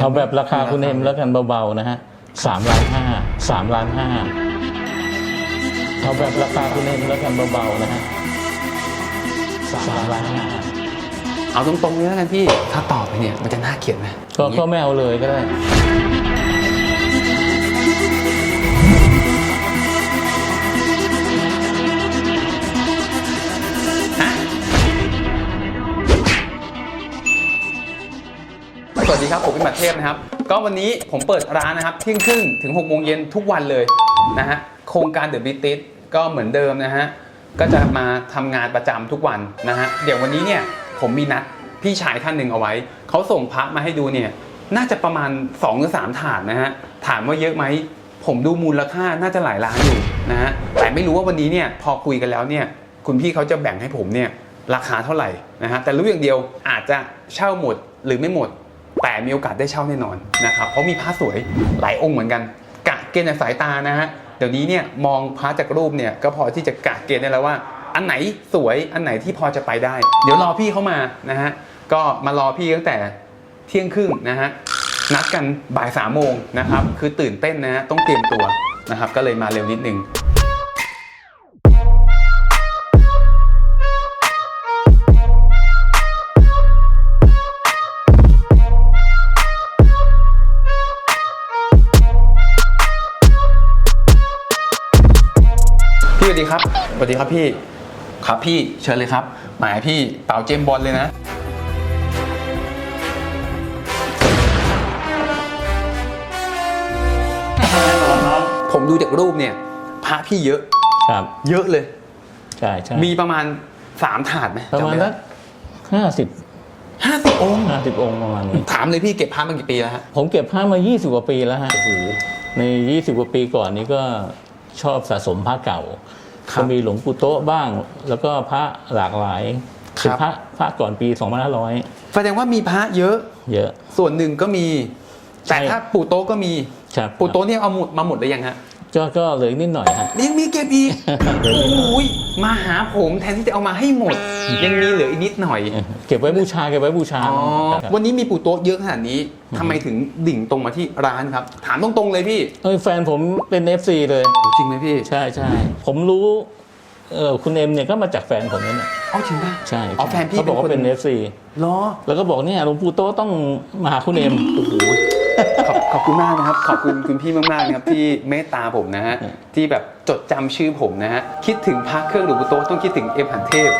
เอาแบบราคาคุณเอ็มแล้วกันเบาๆนะฮะสามล้านห้าสามล้านห้าเอาแบบราคาคุณเอ็มแล้วกันเบาๆนะฮะสามล้านห้าเอาตรงๆเลยแล้วกันพี่ ถ้าตอบไปเนี่ยมันจะน่าเกลียดไหมก็ก็ไม่เอาเลยก็ได้ วัสดีครับผมเป็นหมัดเทพนะครับ ก็วันนี้ผมเปิดร้านนะครับเที่ยงครึ่งถึง6โมงเย็นทุกวันเลยนะฮะโครงการ The b r i t i s ก็เหมือนเดิมนะฮะก็จะมาทำงานประจำทุกวันนะฮะเดี๋ยววันนี้เนี่ยผมมีนัดพี่ชายท่านหนึ่งเอาไว้ เขาส่งพระมาให้ดูเนี่ยน่าจะประมาณ2หรือ3ถาดนะฮะถามว่าเยอะไหมผมดูมูลค่าน่าจะหลายล้านอยู่นะฮะแต่ไม่รู้ว่าวันนี้เนี่ยพอคุยกันแล้วเนี่ยคุณพี่เขาจะแบ่งให้ผมเนี่ยราคาเท่าไหร่นะฮะแต่รู้อย่างเดียวอาจจะเช่าหมดหรือไม่หมด แต่มีโอกาสได้เช่าแน่นอนนะครับเพราะมีพระสวยหลายองค์เหมือนกัน กะเกณฑ์จากสายตานะฮะเดี๋ยวนี้เนี่ยมองพระจากรูปเนี่ยก็พอที่จะกะเกณฑ์ได้แล้วว่า อันไหนสวยอันไหนที่พอจะไปได้ เดี๋ยวรอพี่เข้ามานะฮะก็มารอพี่ตั้งแต่เที่ยงครึ่งนะฮะนัดกันบ่ายสามโมงนะครับคือตื่นเต้นนะฮะต้องเตรียมตัวนะครับก็เลยมาเร็วนิดนึง ดีครับสวัสดีครับพี่ ครับพี่เชิญเลยครับ หมายพี่เป่าเจมส์บอลเลยนะ ผมดูจากรูปเนี่ยพระพี่เยอะ ครับ เยอะเลย ใช่ใช่มีประมาณสามถาดไหมประมาณสักห้าสิบห้าสิบองค์ห้าสิบองค์ประมาณนี้ถามเลยพี่เก็บพระมากี่ปีแล้วฮะผมเก็บผ้ามา20กว่าปีแล้วฮะโอ้โหใน20กว่าปีก่อนนี้ก็ชอบสะสมพระเก่าครับ ก็มีหลวงปู่โต๊ะบ้าง แล้วก็พระหลากหลายครับเป็นพระพระก่อนปี 2500 แสดงว่ามีพระเยอะ เยอะ ส่วนหนึ่งก็มี แต่ใช่ถ้าปู่โต๊ะก็มีครับปู่โต๊ะเนี่ยเอาหมดมาหมดเลยยังฮะ ก็ก็เหลือนิดหน่อยฮะ ยังมีเก็บอีก โอ้ยมาหาผมแทนที่จะเอามาให้หมด ยังมีเหลืออีกนิดหน่อย เก็บไว้บูชาเก็บไว้บูชาอ๋อ ครับวันนี้มีปู่โต๊ะเยอะขนาดนี้ทำไมถึงดิ่งตรงมาที่ร้านครับ ถามตรงๆเลยพี่เอ้ยแฟนผมเป็น FC เลยโอ้จริงไหมพี่ ใช่ใช่ผมรู้เออคุณเอ็มเนี่ยก็มาจากแฟนผมนั่นแหละเอาจริงป่ะ ใช่อ๋อแฟนพี่เขาบอกว่าเป็เป็นนคน FC เหรอแล้วก็บอกเนี่ยหลวงปู่โตะต้องมาหาคุณเอ็มโอ้โห ขอบขอบคุณมากนะครับ ขอบคุณคุณพี่มากๆนะครับที่เมตตาผมนะฮะที่แบบจดจำชื่อผมนะฮะคิดถึงพระเครื่องหลวงปู่โตะต้องคิดถึงเอ็มหันเทพ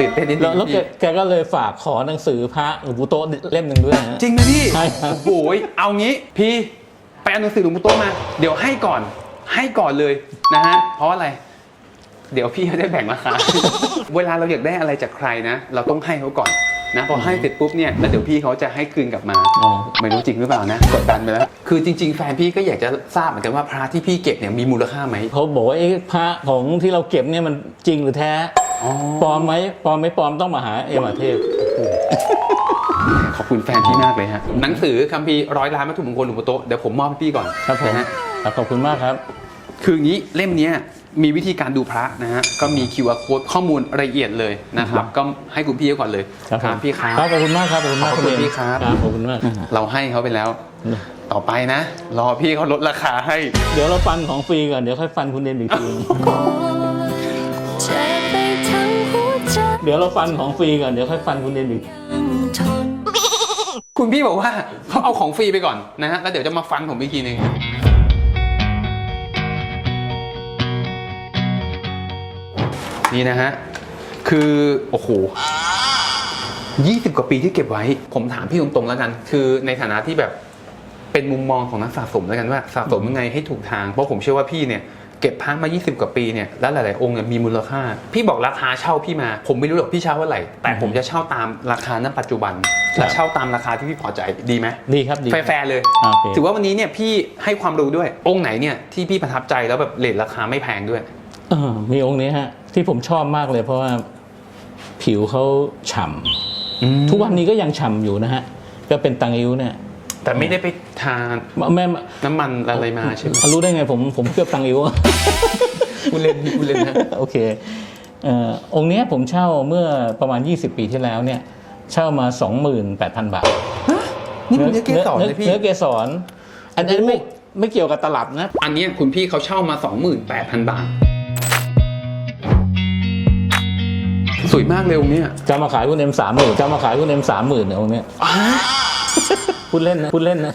ตื่นเต้นนิดนึแล้วงแล้วแกพี่แกก็เลยฝากขอหนังสือพระหลวงปู่โตะเล่มหนึ่งด้วยนะฮะจริงไหมพี่ใช่ครับโอ้โหเอางี้พี่ไปเอาหนังสือหลวงปู่โตะมา เดี๋ยวให้ก่อนให้ก่อนเลยนะฮะเพราะอะไรเดี๋ยวพี่จะได้แบ่งราคา เวลาเราอยากได้อะไรจากใครนะ เราต้องให้เขาก่อน นะพอให้เสร็จปุ๊บเนี่ยแล้วเดี๋ยวพี่เขาจะให้คืนกลับมาอ๋อไม่รู้จริงหรือเปล่านะกดดันไปแล้ว คือจริง ๆ แฟนพี่ก็อยากจะทราบเหมือนกันว่าพระที่พี่เก็บเนี่ยมีมูลค่าไหมเขาบอกว่าเอ๊ะพระของที่เราเก็บเนี่ยมันจริงหรือแท้อ๋อปลอมไหมปลอมไม่ปลอมต้องมาหาเอ็มอาเทพขอบคุณแฟนพี่มากเลยฮะหนังสือคัมภีร์ร้อยล้านวัตถุมงคลหลวงปู่โตะเดี๋ยวผมมอบให้พี่ก่อนครับผมนะฮะครับขอบคุณมากครับ คืออย่างนี้เล่มเนี้ย มีวิธีการดูพระนะฮะก็มี QR code ข้อมูลละเอียดเลยนะครับ ก็ให้คุณพี่เขาก่อนเลยครับผมพี่ครับ ครับขอบคุณมากครับขอบคุณมากขอบคุณเอ็มพี่ครับ ขอบคุณมาก เราให้เขาไปแล้ว ต่อไปนะ รอพี่เขาลดราคาให้ เดี๋ยวเราฟันของฟรีก่อน เดี๋ยวค่อยฟันคุณเอ็มอีกทีเจ็บไปทั้งหัวใจเดี๋ยวเราฟันของฟรีก่อน เดี๋ยวค่อยฟันคุณเอ็มอีกยังทนคุณพี่บอกว่าเขาเอาของฟรีไปก่อนนะฮะ แล้วเดี๋ยวจะมาฟันผมอีกทีหนึง นี่นะฮะ คือ โอ้โห20 กว่าปีที่เก็บไว้ ผมถามพี่ตรงๆแล้วกัน คือในฐานะที่แบบเป็นมุมมองของนักสะสมแล้วกันว่าสะสมยังไงให้ถูกทาง เพราะผมเชื่อว่าพี่เนี่ยเก็บพระมา 20 กว่าปีเนี่ย แล้วหลาย ๆ องค์เนี่ยมีมูลค่า พี่บอกราคาเช่าพี่มา ผมไม่รู้หรอกพี่เช่าเท่าไหร่ แต่ผมจะเช่าตามราคาณปัจจุบัน และเช่าตามราคาที่พี่พอใจ ดีไหมดีครับ ดีแฟร์ๆเลยโอเคถือว่าวันนี้เนี่ยพี่ให้ความรู้ด้วย องค์ไหนเนี่ยที่พี่ประทับใจแล้วแบบเลทราคาไม่แพงด้วยเออมีองค์นี้ฮะ ที่ผมชอบมากเลย เพราะว่าผิวเขาฉ่ำทุกวันนี้ก็ยังฉ่ำอยู่นะฮะ ก็เป็นตังอิ้วเนี่ย แต่ไม่ได้ไปทานแม่น้ำมันอะไรมาใช่ไหมรู้ได้ไงผมผมเคลือบตังอิ้วคุณเล่นคุณเล่นนะโอเคเอ่อองค์เนี้ยผมเช่าเมื่อประมาณ 20 ปีที่แล้วเนี่ย เช่ามา 28,000 บาทนี่มันเนื้อเกสรเลยพี่เนื้อเกสรอันนี้ไม่ไม่เกี่ยวกับตลับนะ อันเนี้ยคุณพี่เขาเช่ามา 28,000 บาท สวยมากเลยองค์เนี้ยจะมาขายคุณเอ็มสามหมื่นจะมาขายคุณเอ็มสามหมื่นเนี่ยองค์เนี้ยพูดเล่นนะพูดเล่นนะ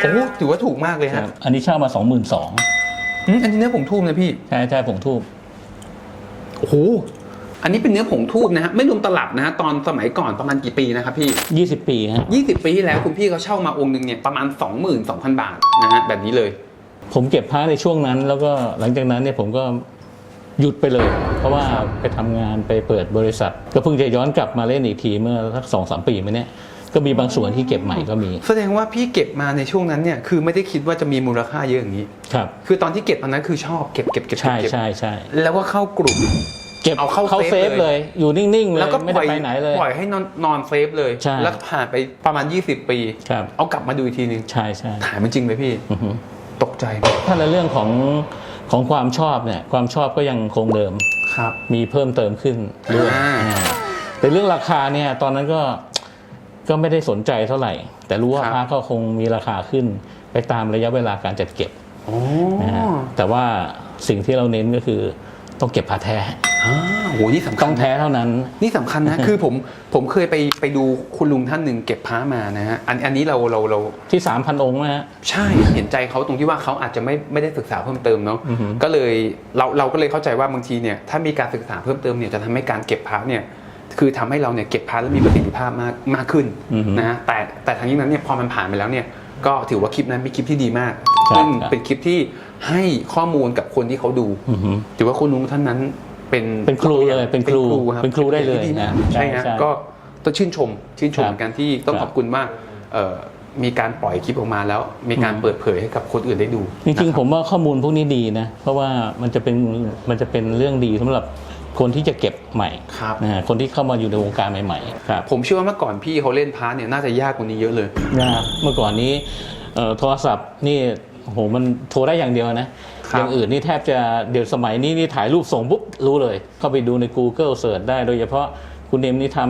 โอ้ถือว่าถูกมากเลยคฮะรับอันนี้เช่ามาสองหมื่นสองอืมอันนี้เนื้อผงทูบนะพี่ใช่ใช่ผงทูบโอ้โหอันนี้เป็นเนื้อผงทูบนะฮะไม่รวมตลับนะฮะตอนสมัยก่อนประมาณกี่ปีนะครับพี่ยี่สิบปีฮะ20 ปีที่แล้วคุณพี่เขาเช่ามาองค์หนึ่งเนี่ยประมาณ 22,000 บาทนะฮะแบบนี้เลย ผมเก็บพระในช่วงนั้น แล้วก็หลังจากนั้นเนี่ยผมก็ หยุดไปเลย เพราะว่าไปทำงานไปเปิดบริษัท ก็เพิ่งจะย้อนกลับมาเล่นอีกทีเมื่อสักสองสามปีมาเนี้ยก็มีบางส่วนที่เก็บใหม่ก็มี แสดงว่าพี่เก็บมาในช่วงนั้นเนี่ยคือไม่ได้คิดว่าจะมีมูลค่าเยอะอย่างนี้ครับคือตอนที่เก็บตอนนั้นคือชอบเก็บเก็บเก็บใช่เก็บใช่ใช่แล้วก็เข้ากลุ่มเก็บเอาเข้าเข้าเซเซฟฟเลเลยยอยู่นิ่งๆเลยแล้วก็ไม่ปล่ได้อยไปไหนเลยปล่อยให้นอนนอนเซฟเลยใช่แล้วผ่านไปประมาณ 20 ปีครับเอากลับมาดูอีกทีนึงใช่ใช่ถ่ายมันจริงไหมพี่อือฮึตกใจไหมถ้าในเรื่องของ ของความชอบเนี่ยความชอบก็ยังคงเดิม ครับ มีเพิ่มเติมขึ้นด้วยอ่า อ่าแต่เรื่องราคาเนี่ยตอนนั้นก็ก็ไม่ได้สนใจเท่าไหร่ แต่รู้ว่าพระก็คงมีราคาขึ้นไปตามระยะเวลาการจัดเก็บโอ้นะฮะแต่ว่าสิ่งที่เราเน้นก็คือต้องเก็บพระแท้ อ่าโหนี่สำคัต้ญองแท้เท่านั้น นี่สำคัญนะ คือผมผมเคยไปไปดูคุณลุงท่านหนึ่งเก็บพระมานะฮะอันอันนี้เราเราเรา ที่สามพันองค์นะฮะ ใช่เห็นใจเขาตรงที่ว่าเขาอาจจะไม่ไม่ได้ศึกษาเพิ่มเติมเนาะอือฮึ ก็เลยเราเราก็เลยเข้าใจว่าบางทีเนี่ยถ้ามีการศึกษาเพิ่มเติมเนี่ยจะทำให้การเก็บพระเนี่ยคือทำให้เราเนี่ยเก็บพระแล้วมีประสิทธิภาพมากมากขึ้นอือฮึนะฮะแต่แต่ทางนี้นั้นเนี่ยพอมันผ่านไปแล้วเนี่ยก็ถือว่าคลิปนั้นเป็นคลิปที่ดีมากครับซึ่งครับเป็นคลิปที่ให้ข้อมูลกับคนที่เขาดู อือฮึถือว่าคุณลุงท่านนั้น เป็นเป็นครูเลยเป็นครูรับเป็นครูได้เลยที่ดีมากนะใช่ฮะใช่ก็ต้องชื่นชมชื่นชมครับเหมือนกันที่ต้องครับขอบคุณว่าเอ่อมีการปล่อยคลิปออกมาแล้ว มีการอืมเปิดเผยให้กับคนอื่นได้ดู จริงนะคๆบผมว่าข้อมูลพวกนี้ดีนะ เพราะว่ามันจะเป็นมันจะเป็นเรื่องดีสำหรับคนที่จะเก็บใหม่ครับนะฮะคนที่เข้ามาอยู่ในวงการใหม่ๆครับผมเชื่อว่าเมื่อก่อนพี่เขาเล่นพาร์ทเนี่ยน่าจะยากกว่านี้เยอะเลยนะครับเมื่อก่อนนี้เอ่อโทรศัพท์นี่โอ้โหมันโทรได้อย่างเดียวนะ ครับ อย่างอื่นนี่แทบจะเดี๋ยวสมัยนี้นี่ถ่ายรูปส่งปุ๊บรู้เลย เข้าไปดูใน Google เสิร์ชได้โดยเฉพาะคุณเนมนี่ท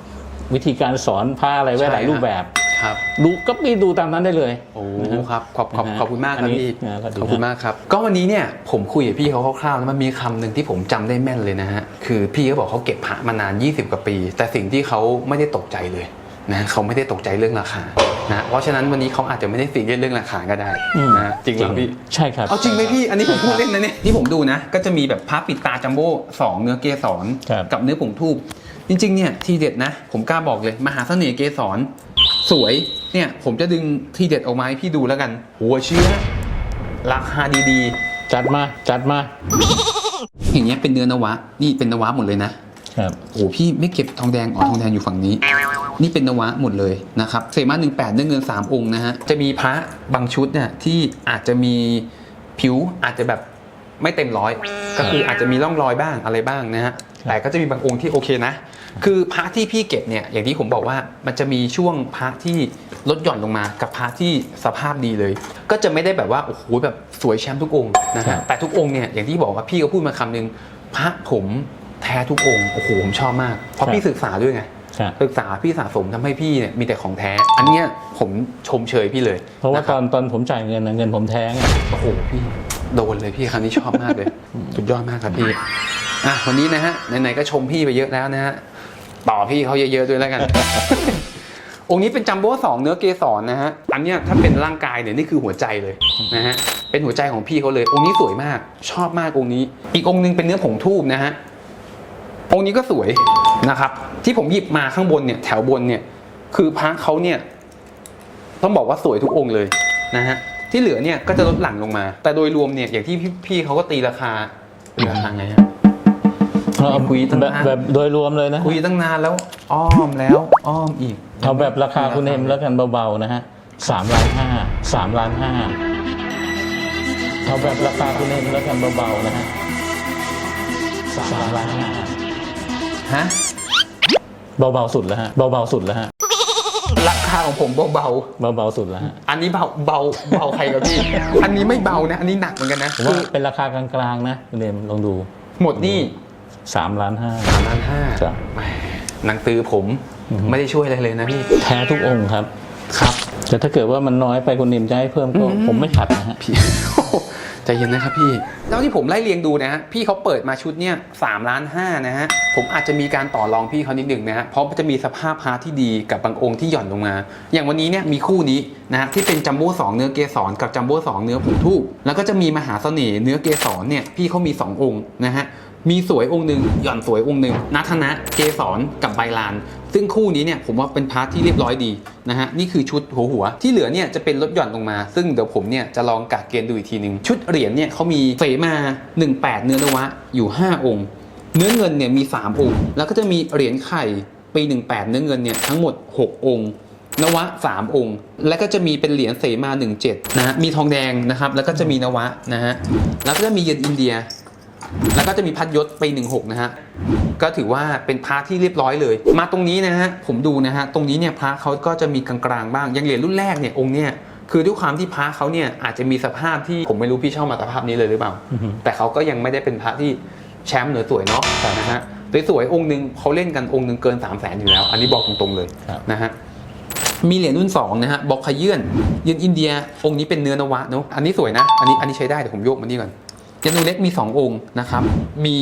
ำวิธีการสอนผ้าอะไรไว้หลายรูปแบบครับ ดูก็มีดูตามนั้นได้เลย โอ้นะฮะครับขอบขอบนะฮะขอบคุณมากคอัรับนนี้พี่นะก็ดีขอบคุณมากครับ ก็วันนี้เนี่ยผมคุยกับพี่เขาคร่าวๆแล้วมันมีคำหนึ่งที่ผมจำได้แม่นเลยนะฮะคือพี่เขาบอกเขาเก็บพระมานาน 20 กว่าปี แต่สิ่งที่เขาไม่ได้ตกใจเลย นะเขาไม่ได้ตกใจเรื่องราคานะเพราะฉะนั้นวันนี้เขาอาจจะไม่ได้ซีเรียสเรื่องราคาก็ได้อืมนะจริงเหรอพี่ใช่ครับเอาจริงไหมพี่อันนี้ผมพูดเล่นนะเนี่ยที่ผมดูนะ ก็จะมีแบบพระปิดตาจัมโบ้สองเนื้อเกสรครับกับเนื้อผงทูบจริงๆเนี่ยทีเด็ดนะ ผมกล้าบอกเลย มหาเสน่ห์เกสรสวยเนี่ยผมจะดึงทีเด็ดออกมาให้พี่ดูแล้วกัน หัวเชื้อราคาดีจัดมาจัดมาๆอย่างเงี้ยเป็นเนื้อนวะนี่เป็นนวะหมดเลยนะ ครับโอ้พี่ไม่เก็บทองแดงอ๋อทองแดงอยู่ฝั่งนี้ นี่เป็นนวะหมดเลยนะครับเศษมาหนึ่งแปดเนื้อเงินสามองค์นะฮะจะมีพระบางชุดเนี่ยที่อาจจะมีผิวอาจจะแบบไม่เต็มร้อยก็คืออาจจะมีร่องรอยบ้างอะไรบ้างนะฮะแต่ก็จะมีบางองค์ที่โอเคนะ คือพระที่พี่เก็บเนี่ยอย่างที่ผมบอกว่ามันจะมีช่วงพระที่ลดหย่อนลงมากับพระที่สภาพดีเลย ก็จะไม่ได้แบบว่าโอ้โหแบบสวยแชมป์ทุกองค์นะครัฮะบแต่ทุกองค์เนี่ยอย่างที่บอกว่าพี่ก็พูดมาคำนึงพระผม แท้ทุกองค์โอ้โหผมชอบมาก เพราะพี่ศึกษาด้วยไงครับศึกษาพี่สะสมทำให้พี่เนี่ยมีแต่ของแท้ อันเนี้ยผมชมเชยพี่เลย เพราะว่าคตบอนตอนผมจ่ายเงินนะเงินผมแท้ไงโอ้โหพี่โดนเลยพี่ครั้งนี้ชอบมากเลยสุดยอดมากครับพี่อะวันนี้นะฮะไหนๆก็ชมพี่ไปเยอะแล้วนะฮะต่อพี่เขาเยอะๆด้วยแล้วกัน องค์นี้เป็นจัมโบ้สองเนื้อเกสรนะฮะอันเนี้ยถ้าเป็นร่างกายเนี่ยนี่คือหัวใจเลยนะฮะเป็นหัวใจของพี่เขาเลย องค์นี้สวยมากชอบมากองค์นี้ อีกองค์นึงเป็นเนื้อผงทูบนะฮะ องค์นี้ก็สวยนะครับ ที่ผมหยิบมาข้างบนเนี่ยแถวบนเนี่ยคือพระเขาเนี่ยต้องบอกว่าสวยทุกองค์เลยนะฮะที่เหลือเนี่ยก็จะลดหลั่นลงมา แต่โดยรวมเนี่ยอย่างที่พี่พี่เขาก็ตีราคาตีราคาไงฮะคุยตั้งแบบนานแบบโดยรวมเลยนะคุยตั้งนานแล้วอ้อมแล้วอ้อมอีก เอาแบบราคาคุณเอ็มแล้วกันเบาๆนะฮะสามล้านห้าสามล้านห้าเอาแบบราคาคุณเอ็มแล้วกันเบาๆนะฮะสามล้านห้า ฮะ เบาๆสุดแล้วฮะ เบาๆสุดแล้วฮะ ราคาของผมเบาเบาๆสุดแล้วฮะ ๆอันนี้เบาเบาเบาใครครับพี่ อันนี้ไม่เบานะ อันนี้หนักเหมือนกันนะผมว่าเป็นราคากลางๆนะคุณเอ็มลองดูหมดหนี่สามล้านห้าสามล้านห้าครับแหมหนังตือผมอือฮึไม่ได้ช่วยอะไรเลยนะพี่ แท้ทุกองค์ครับ ครับ แต่ถ้าเกิดว่ามันน้อยไปคุณเนมจะให้เพิ่มก็ผมไม่ขัดนะฮะ พี่ ใจเย็นนะครับพี่แล้วที่ผมไล่เรียงดูนะฮะพี่เขาเปิดมาชุดเนี่ยสามล้านห้านะฮะผมอาจจะมีการต่อรองพี่เขานิดหนึ่งนะฮะเพราะมันจะมีสภาพพาร์ทที่ดีกับบางองค์ที่หย่อนลงมา อย่างวันนี้เนี่ยมีคู่นี้นะฮะที่เป็นจัมโบ้สองเนื้อเกสรกับจัมโบ้สองเนื้อผงทูบแล้วก็จะมีมหาเสน่ห์เนื้อเกสรเนี่ยพี่เขามีสององค์นะฮะ มีสวยองค์หนึ่งหย่อนสวยองค์หนึ่งนัทนะเกสรกับใบลาน ซึ่งคู่นี้เนี่ยผมว่าเป็นพาร์ทที่เรียบร้อยดีนะฮะนี่คือชุดหัวหัว ที่เหลือเนี่ยจะเป็นลดหย่อนลงมา ซึ่งเดี๋ยวผมเนี่ยจะลองกะเกณฑ์ดูอีกทีหนึ่งชุดเหรียญเนี่ยเขามีเสมา 18 เนื้อนวะอยู่ 5 องค์ เนื้อเงินเนี่ยมี 3 องค์ แล้วก็จะมีเหรียญไข่ปี 18 เนื้อเงินเนี่ยทั้งหมด 6 องค์นวะ 3 องค์ แล้วก็จะมีเป็นเหรียญเสมา 17 นะฮะมีทองแดงนะครับแล้วก็จะมีนวะนะฮะแล้วก็จะมีเยนอินเดีย แล้วก็จะมีพัดยศปี 16 นะฮะ ก็ถือว่าเป็นพระที่เรียบร้อยเลย มาตรงนี้นะฮะ ผมดูนะฮะ ตรงนี้เนี่ยพระเขาก็จะมีกลางๆบ้างอย่างเหรียญรุ่นแรกเนี่ยองค์เนี่ยคือด้วยความที่พระเขาเนี่ยอาจจะมีสภาพที่ผมไม่รู้พี่เช่ามาสภาพนี้เลยหรือเปล่าอือฮึแต่เขาก็ยังไม่ได้เป็นพระที่แชมป์เหนือสวยเนาะนะฮะสวยๆองค์หนึ่งเขาเล่นกันองค์หนึ่งเกิน3 0 0แสนอยู่แล้ว อันนี้บอกตรงๆเลยครับนะฮะมีเหรียญรุ่น2นะฮะบอกขยื่นเยืนอินเดียองค์นี้เป็นเนื้อนวะเนาะอันนี้สวยนะ อันนี้อันนี้ใช้ได้เดี๋ยวผมโยกมานี่ก่อน ยานูเล็กมี 2 องค์นะครับ มี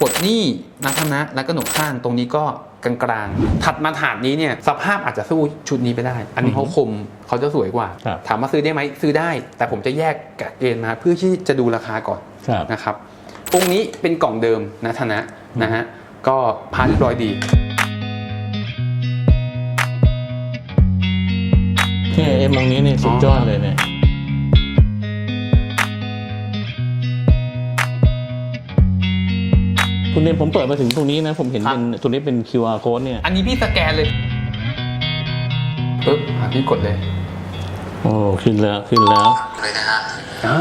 ปลดหนี้นัทนะแล้วก็หนกข้างตรงนี้ก็กลางๆ ถัดมาถาดนี้เนี่ยสภาพอาจจะสู้ชุดนี้ไปได้ อันนี้เขาคมเขาจะสวยกว่า ครับ ถามว่าซื้อได้ไหมซื้อได้ แต่ผมจะแยกกะเกณฑ์มาเพื่อที่จะดูราคาก่อนครับ นะครับองค์นี้เป็นกล่องเดิมนะธนะนะฮะก็พาเรียบร้อยดี เนี่ยเอ็มองนี้นี่สุดยอดเลยเนี่ย คุณเนมผมเปิดมาถึงตรงนี้นะ ผมเห็นครับเป็นตัวนี้เป็น QR code เนี่ย อันนี้พี่สแกนเลยปึ๊บอะพี่กดเลย โอ้ขึ้นแล้วขึ้นแล้วเลยนะฮะอ่า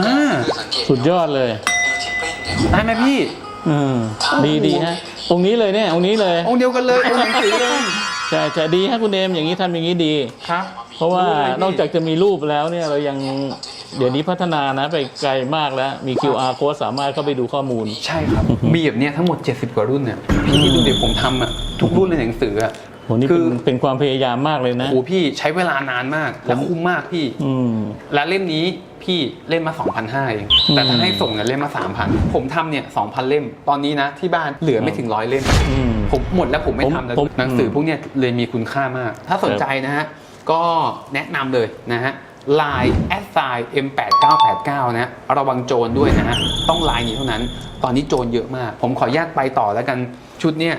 คือสังเกตสุดยอดเลยนิวทิปเปิลเนี่ยได้ไหมพี่อืมดีดีฮะองค์นี้เลยเนี่ยองค์นี้เลยองค์เดียวกันเลยองค์หนังสือเลยใช่ใช่ดีฮะคุณเนมอย่างนี้ทำอย่างนี้ดีครับ เพราะว่ารู้เลยพี่นอกจากจะมีรูปแล้วเนี่ยเรายังเดี๋ยวนี้พัฒนานะไปไกลมากแล้ว มี QR code สามารถเข้าไปดูข้อมูล ใช่ครับ มีแบบเนี้ยทั้งหมด 70 กว่ารุ่นเนี่ยพี่คิดดูเดี๋ยวผมทำอะทุกรุ่นในหนังสืออะโหนี่คืเป็นอเป็นความพยายามมากเลยนะโอ้พี่ใช้เวลานานมาก และคุ้มมากพี่ อืมและเล่มนี้พี่เล่มมา 2,500เอง แต่ถ้าให้ส่งเนี่ยเล่มมา 3,000 ผมทำเนี่ย 2,000 เล่ม ตอนนี้นะ ที่บ้านเหลือไม่ถึงร้อยเล่ม อืม ผมหมดแล้วผมไม่ผมทำแล้วผม หนังสือพวกเนี้ยเลยมีคุณค่ามาก ถ้าสนครับใจนะฮะ ก็แนะนำเลยนะฮะ Line แอดไซ M8989 นะระวังโจรด้วยนะฮะต้องไลน์นี้เท่านั้น ตอนนี้โจรเยอะมาก ผมขออนุญาตไปต่อแล้วกันชุดเนี่ย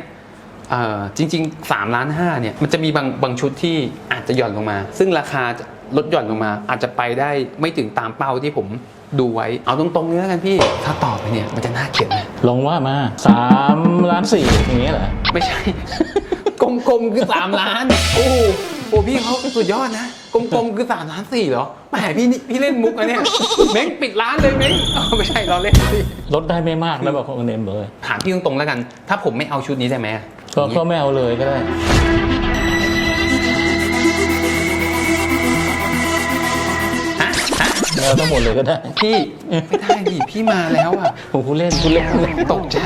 เอ่อจริงๆ3ล้าน5เนี่ยมันจะมีบางบางชุดที่อาจจะหย่อนลงมา ซึ่งราคาจะลดหย่อนลงมา อาจจะไปได้ไม่ถึงตามเป้าที่ผมดูไว้ เอาตรงๆเลยแล้วกันพี่ ถ้าต่อไปเนี่ยมันจะน่าเกลียดนะลองว่ามาสามล้านสี่อย่างเงี้ยเหรอ ไม่ใช่ กลมๆคือ 3 ล้าน โอ้ โหโอ้พี่เขาสุดยอดนะ กลมๆคือ3ล้านสี่เหรอแหมพี่นี่พี่เล่นมุกอะเนี่ยเม้งปิดร้านเลยเม้งอ๋อไม่ใช่เราเล่นพี่ลดได้ไม่มากแล้วบอกคุณเนมเลย ถามพี่ตรงๆแล้วกัน ถ้าผมไม่เอาชุดนี้ได้ไหมก็ก็ไม่เอาเลยก็ได้ เอาทั้งหมดเลยก็ได้ พี่ ไม่ได้ดิพี่มาแล้วอะผมคุณเล่นคุณเล่นตกใจ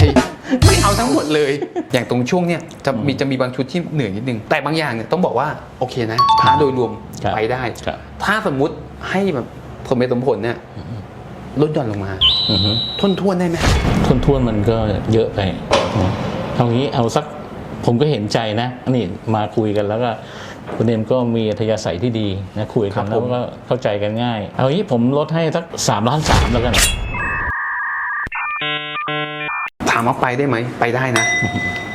ไม่เอาทั้งหมดเลย อย่างตรงช่วงเนี่ยจะมีจะมีบางชุดที่เหนื่อยนิดนึง แต่บางอย่างเนี่ยต้องบอกว่าโอเคนะพาโดยรวมครับไปได้ครับถ้าสมมุติให้แบบสมเหตุสมผลเนี่ยลดหย่อนลงมาอือฮึทนทวนได้ไหมทนทวนมันก็เยอะไปนะเอางี้เอาสักผมก็เห็นใจนะนี่มาคุยกันแล้วก็ คุณเนมก็มีอัธยาศัยที่ดีนะคุยกันแล้วก็เข้าใจกันง่าย เอางี้ผมลดให้สักสามล้านสามแล้วกัน ถามว่าไปได้ไหมไปได้นะ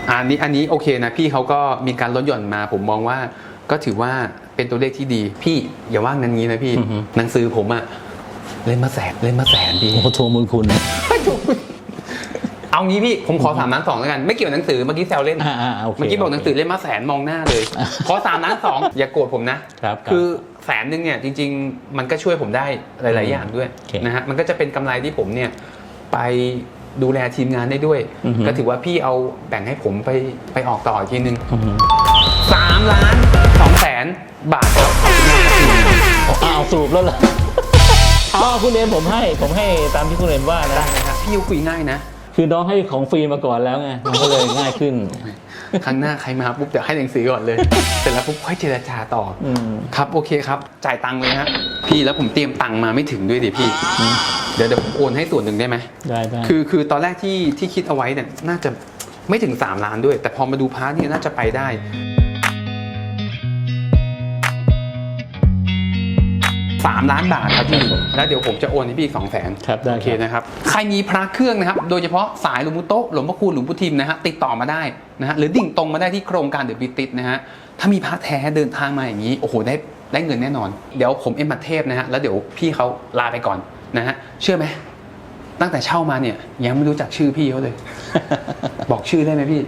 อันนี้อันนี้โอเคนะ พี่เขาก็มีการลดหย่อนมา ผมมองว่าก็ถือว่าเป็นตัวเลขที่ดี พี่อย่าว่างนั้นงี้นะพี่อือฮึหนังสือผมอะเล่นมาแสนเล่นมาแสนพี่โอ้โหโทรมูลคุณ เอางี้พี่ผมขอสามล้านสองแล้วกัน ไม่เกี่ยวหนังสือเมื่อกี้แซวเล่นอ่าอ่าโอเคเมื่อกี้บอกหนังสือเล่นมาแสนมองหน้าเลย ขอสามล้านสองอย่าโกรธผมนะครับครับคือแสนหนึ่งเนี่ยจริง ๆ มันก็ช่วยผมได้หลาย ๆ อย่างด้วยโอเคนะฮะมันก็จะเป็นกำไรที่ผมเนี่ยไปดูแลทีมงานได้ด้วย อือฮึ ก็ถือว่าพี่เอาแบ่งให้ผมไปไปออกต่ออีกทีนึงอือฮึสามล้านสองแสนบาทครับขอบคุณมากครับพี่อ้าวสรุปแล้วเหรออ๋อคุณเนมผมให้ผมให้ตามที่คุณเนมว่าได้นะนะครับพี่ยุคุยง่ายนะ คือน้องให้ของฟรีมาก่อนแล้วไงมันก็เลยง่ายขึ้น ครั้งหน้าใครมาปุ๊บเดี๋ยวให้หนังสือก่อนเลย เสร็จแล้วปุ๊บค่อยเจรจาต่อออืมครับโอเคครับ จ่ายตังค์เลยฮะพี่แล้วผมเตรียมตังค์มาไม่ถึงด้วยดิพี่ เดี๋ยวเดี๋ยวผมโอนให้ส่วนหนึ่งได้ไหม ได้ได้คือคือตอนแรกที่ที่คิดเอาไว้เนี่ยน่าจะไม่ถึง 3 ล้านด้วย แต่พอมาดูพาร์ทเนี่ยน่าจะไปได้ 3 ล้านบาทครับพี่ แล้วเดี๋ยวผมจะโอนให้พี่อีกสองแสนครับได้โอเคครับนะครับ ใครมีพระเครื่องนะครับ โดยเฉพาะสายหลวงปู่โต๊ะหลวงพ่อคูณหลวงปู่ทิมนะฮะติดต่อมาได้นะฮะหรือดิ่งตรงมาได้ที่โครงการเดอะบิติสนะฮะถ้ามีพระแท้เดินทางมาอย่างนี้ โอ้โหได้ได้เงินแน่นอน เดี๋ยวผมเอ็มบัตเทพนะฮะแล้วเดี๋ยวพี่เขาลาไปก่อนนะฮะเชื่อไหมตั้งแต่เช่ามาเนี่ยยังไม่รู้จักชื่อพี่เขาเลย บอกชื่อได้ไหมพี่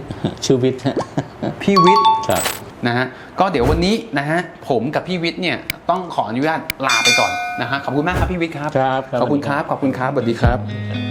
ชื่อวิทย์ฮะพี่วิทย์ ครับ นะฮะก็เดี๋ยววันนี้นะฮะผมกับพี่วิทย์เนี่ยต้องขออนุญาตลาไปก่อนนะฮะขอบคุณมากครับพี่วิทย์ครับ ครับ ขอบคุณครับ ขอบคุณครับสวัสดีครับ